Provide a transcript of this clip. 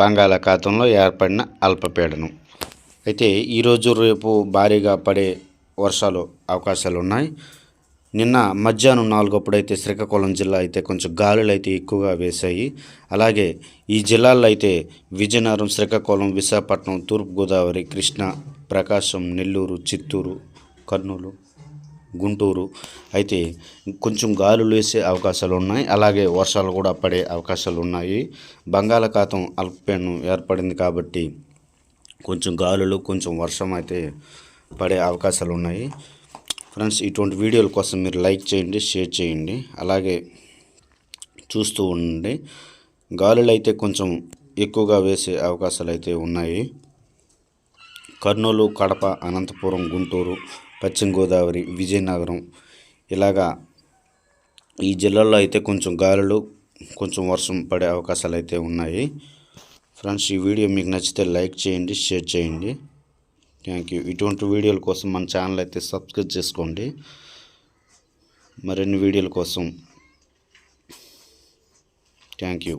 బంగాళాఖాతంలో ఏర్పడిన అల్పపీడనం. అయితే ఈరోజు రేపు భారీగా పడే వర్షాలు అవకాశాలు ఉన్నాయి నిన్న మధ్యాహ్నం నాలుగప్పుడు అయితే శ్రీకాకుళం జిల్లా అయితే కొంచెం గాలులు అయితే ఎక్కువగా వేశాయి. అలాగే ఈ జిల్లాల్లో అయితే విజయనగరం శ్రీకాకుళం విశాఖపట్నం తూర్పుగోదావరి కృష్ణా ప్రకాశం నెల్లూరు చిత్తూరు కర్నూలు గుంటూరు అయితే కొంచెం గాలులు వేసే అవకాశాలు ఉన్నాయి. అలాగే వర్షాలు కూడా పడే అవకాశాలు ఉన్నాయి. బంగాళాఖాతం అల్పపీడనం ఏర్పడింది కాబట్టి కొంచెం గాలులు కొంచెం వర్షం అయితే పడే అవకాశాలు ఉన్నాయి. ఫ్రెండ్స్ ఇటువంటి వీడియోల కోసం మీరు లైక్ చేయండి షేర్ చేయండి. అలాగే చూస్తూ ఉండండి. గాలులు అయితే కొంచెం ఎక్కువగా వేసే అవకాశాలు అయితే ఉన్నాయి. కర్నూలు కడప అనంతపురం గుంటూరు పశ్చిమ గోదావరి విజయనగరం ఇలాగా ఈ జిల్లాలో అయితే కొంచెం గాలులు కొంచెం వర్షం పడే అవకాశాలు అయితే ఉన్నాయి. ఫ్రెండ్స్ ఈ వీడియో మీకు నచ్చితే లైక్ చేయండి షేర్ చేయండి. Thank you. ఇటువంటి వీడియోల కోసం మన ఛానల్ అయితే సబ్స్క్రైబ్ చేసుకోండి. మరిన్ని వీడియోల కోసం థ్యాంక్ యూ.